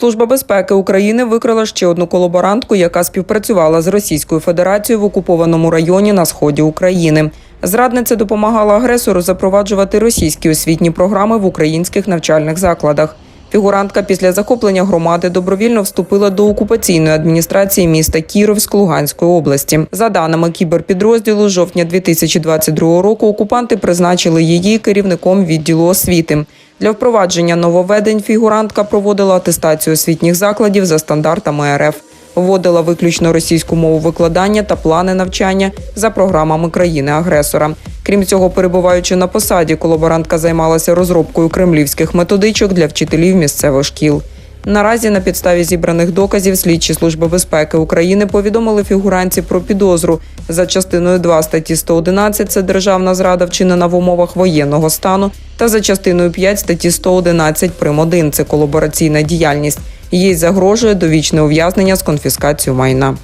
Служба безпеки України викрила ще одну колаборантку, яка співпрацювала з Російською Федерацією в окупованому районі на сході України. Зрадниця допомагала агресору запроваджувати російські освітні програми в українських навчальних закладах. Фігурантка після захоплення громади добровільно вступила до окупаційної адміністрації міста Кіровськ Луганської області. За даними кіберпідрозділу, з жовтня 2022 року окупанти призначили її керівником відділу освіти. Для впровадження нововведень фігурантка проводила атестацію освітніх закладів за стандартами РФ. Вводила виключно російську мову викладання та плани навчання за програмами країни-агресора. Крім цього, перебуваючи на посаді, колаборантка займалася розробкою кремлівських методичок для вчителів місцевих шкіл. Наразі на підставі зібраних доказів слідчі служби безпеки України повідомили фігуранці про підозру за частиною 2 статті 111 – це державна зрада вчинена в умовах воєнного стану, та за частиною 5 статті 111 прим. 1 – це колабораційна діяльність. Їй загрожує довічне ув'язнення з конфіскацією майна.